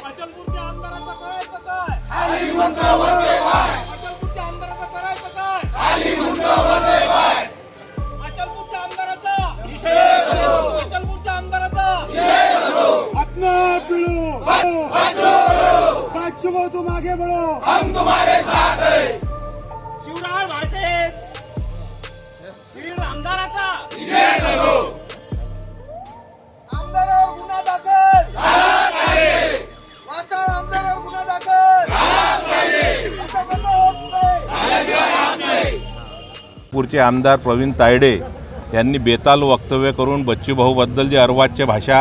अचलपूरच्या आमदाराचं करायचं काय? अचलपूरच्या आमदाराचं करायचं काय? अचलपूरच्या आमदाराचा। अचलपूरच्या आमदाराचा। अपना पिलो बच्चों को तुम आगे बढ़ो। शिवराळ भाषेत श्री आमदाराचा। आमदारावर नागपूरचे आमदार प्रवीण तायडे यांनी बेताल वक्तव्य करून बच्चूभाऊबद्दल जी अर्वाच्य भाषा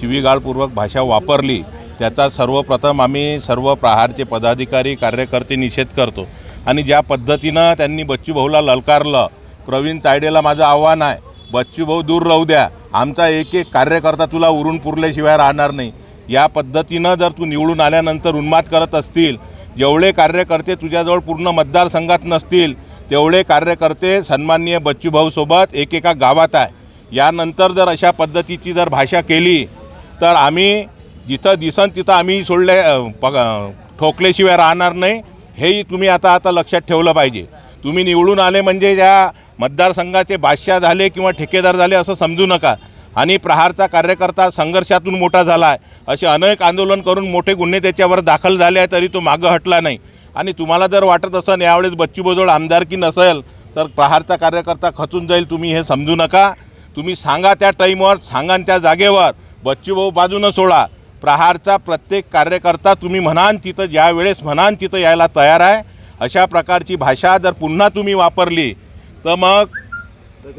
शिवीगाळपूर्वक भाषा वापरली त्याचा सर्वप्रथम आम्ही सर्व प्रहारचे पदाधिकारी कार्यकर्ते निषेध करतो. आणि ज्या पद्धतीनं त्यांनी बच्चूभाऊला ललकारलं प्रवीण तायडेला माझं आव्हान आहे बच्चूभाऊ दूर राहू द्या आमचा एक एक कार्यकर्ता तुला उरून पुरल्याशिवाय राहणार नाही. या पद्धतीनं जर तू निवडून आल्यानंतर उन्माद करत असतील जेवढे कार्यकर्ते तुझ्याजवळ पूर्ण मतदारसंघात नसतील तेवढे कार्यकर्ते सन्माननीय बच्चूभाऊसोबत एकेका गावात आहे. यानंतर जर अशा पद्धतीची जर भाषा केली तर आम्ही जिथं दिसन तिथं आम्ही सोडले पग ठोकल्याशिवाय राहणार नाही. हेही तुम्ही आता आता लक्षात ठेवलं पाहिजे. तुम्ही निवडून आले म्हणजे ज्या मतदारसंघाचे बादशाह झाले किंवा ठेकेदार झाले असं समजू नका. आणि प्रहारचा कार्यकर्ता संघर्षातून मोठा झाला आहे. असे अनेक आंदोलन करून मोठे गुन्हे त्याच्यावर दाखल झाले आहे तरी तो मागं हटला नाही. आणि तुम्हाला जर वाटत असेल यावेळेस बच्चूबोजवळ आमदारकी नसेल तर प्रहारचा कार्यकर्ता खचून जाईल तुम्ही हे समजू नका. तुम्ही सांगा त्या टाईमवर सांगा आणि त्या जागेवर. बच्चूभाऊ बाजूनं सोडा. प्रहारचा प्रत्येक कार्यकर्ता तुम्ही म्हणान तिथं ज्या वेळेस म्हणान तिथं यायला तयार आहे. अशा प्रकारची भाषा जर पुन्हा तुम्ही वापरली तर मग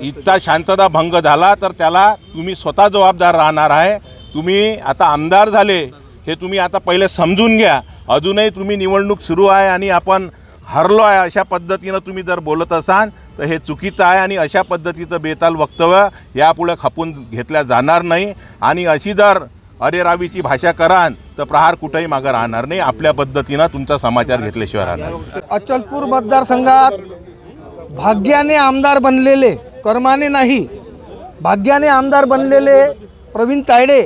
इतका शांतता भंग झाला तर त्याला तुम्ही स्वतः जबाबदार राहणार आहे. तुम्ही आता आमदार झाले हे तुम्ही आता पहिले समजून घ्या. अजूनही तुम्ही निवडणूक सुरू आहे आणि आपण हरलो आहे अशा पद्धतीनं तुम्ही जर बोलत असाल तर हे चुकीचं आहे आणि अशा पद्धतीचं बेताल वक्तव्य यापुढे खपून घेतल्या जाणार नाही. आणि अशी जर अरेरावीची भाषा करान तर प्रहार कुठेही मागं राहणार नाही. आपल्या पद्धतीनं तुमचा समाचार घेतल्याशिवाय राहणार अचलपूर मतदारसंघात भाग्याने आमदार बनलेले कर्माने नाही भाग्याने आमदार बनलेले प्रवीण तायडे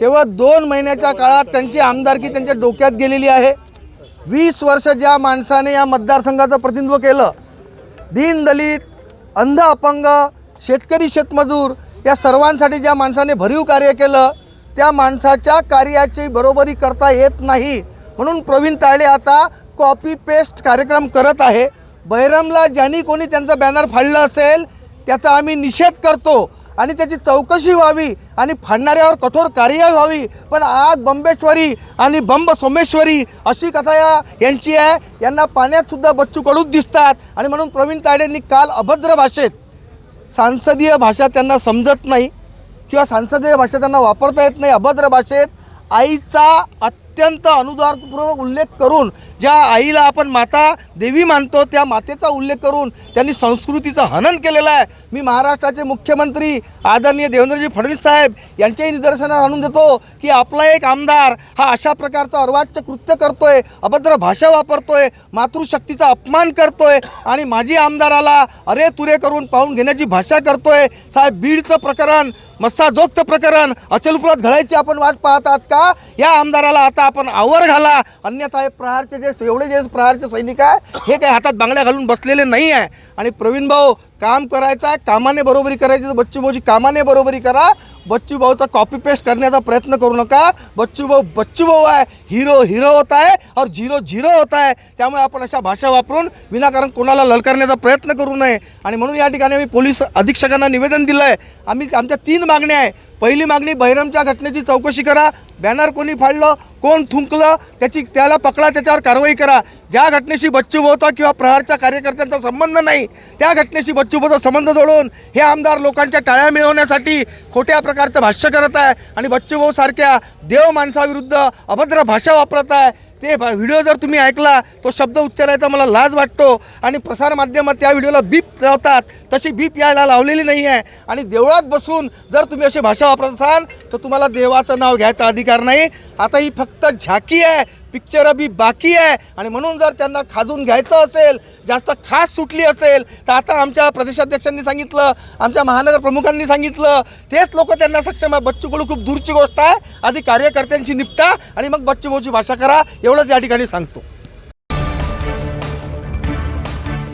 केवळ दोन महिन्याच्या काळात त्यांची आमदारकी त्यांच्या डोक्यात गेलेली आहे. वीस वर्ष ज्या माणसाने या मतदारसंघाचं प्रतिनिधित्व केलं दीनदलित अंध अपंग शेतकरी शेतमजूर या सर्वांसाठी ज्या माणसाने भरीव कार्य केलं त्या माणसाच्या कार्याची बरोबरी करता येत नाही. म्हणून प्रवीण ताळे आता कॉपी पेस्ट कार्यक्रम करत आहे. बहिरमला ज्यांनी कोणी त्यांचा बॅनर फाडलं असेल त्याचा आम्ही निषेध करतो. आणि त्याची चौकशी व्हावी आणि फाडणाऱ्यावर कठोर कार्यवाही व्हावी. पण आज बंबेश्वरी आणि बंब सोमेश्वरी अशी कथा या यांची आहे. यांना पाण्यातसुद्धा बच्चू कडूच दिसतात. आणि म्हणून प्रवीण तायडेंनी काल अभद्र भाषेत सांसदीय भाषा त्यांना समजत नाही किंवा सांसदीय भाषा त्यांना वापरता येत नाही. अभद्र भाषेत आईचा अत्यंत अनुदारपूर्वक उल्लेख करून ज्या आईला आपण माता देवी मानतो त्या मातेचा उल्लेख करून त्यांनी संस्कृतीचं हनन केलेलं आहे. मी महाराष्ट्राचे मुख्यमंत्री आदरणीय देवेंद्रजी फडणवीस साहेब यांच्याही निदर्शनात आणून देतो की आपला एक आमदार हा अशा प्रकारचा अर्वाच्य कृत्य करतोय अभद्र भाषा वापरतोय मातृशक्तीचा अपमान करतोय आणि माजी आमदाराला अरे तुरे करून पाहून घेण्याची भाषा करतोय. साहेब बीडचं प्रकरण मस्साजोगचं प्रकरण अचलपुरात घडायची आपण वाट पाहत आहात का? या आमदाराला आता आपण आवर घाला. अन्यथा हे प्रहारचे जे एवढे जे प्रहारचे सैनिक आहे हे काही हातात बांगड्या घालून बसलेले नाही आहे. आणि प्रवीण भाऊ काम करायचं आहे कामाने बरोबरी करायची. तर बच्चू कामाने बरोबरी करा. बच्चू भाऊचा कॉपी पेस्ट करण्याचा प्रयत्न करू नका. बच्चू भाऊ बच्चू भाऊ आहे. हिरो हिरो होत आहे और झिरो झिरो होत आहे. त्यामुळे आपण अशा भाषा वापरून विनाकारण कोणाला ललकारण्याचा प्रयत्न करू नये. आणि म्हणून या ठिकाणी आम्ही पोलीस अधीक्षकांना निवेदन दिलं आहे आम्ही आमच्या तीन मागण्या आहे. पहिली मागणी बहिरमच्या घटनेची चौकशी करा. बॅनर कोणी फाडलं कोण थुंकलं त्याची त्याला पकडा त्याच्यावर कारवाई करा. ज्या घटनेशी बच्चूभाऊचा किंवा प्रहारच्या कार्यकर्त्यांचा संबंध नाही त्या घटनेशी बच्चूभाऊचा संबंध जोडून हे आमदार लोकांच्या टाळ्या मिळवण्यासाठी खोट्या प्रकारचं भाष्य करत आहे आणि बच्चूभाऊ सारख्या देव माणसाविरुद्ध अभद्र भाषा वापरत आहे. ते भा- व्हिडिओ जर तुम्ही ऐकला तो शब्द उच्चारायचा मला लाज वाटतो. आणि प्रसारमाध्यमात त्या व्हिडिओला बीप लावतात. तशी बीप यायला लावलेली नाही आहे. आणि देवळात बसून जर तुम्ही अशी भाषा वापरत असाल तर तुम्हाला देवाचं नाव घ्यायचा अधिकार नाही. आता ही फक्त झाकी आहे. पिक्चर अभी बाकी आहे. आणि म्हणून जर त्यांना खाजून घ्यायचं असेल जास्त खास सुटली असेल तर आता आमच्या प्रदेशाध्यक्षांनी सांगितलं आमच्या महानगर प्रमुखांनी सांगितलं. तेच लोक त्यांना सक्षम आहे बच्चू कडू खूप दूरची गोष्ट आहे. आधी कार्यकर्त्यांशी निपटा आणि मग बच्चूभाऊची भाषा करा. एवढंच या ठिकाणी सांगतो.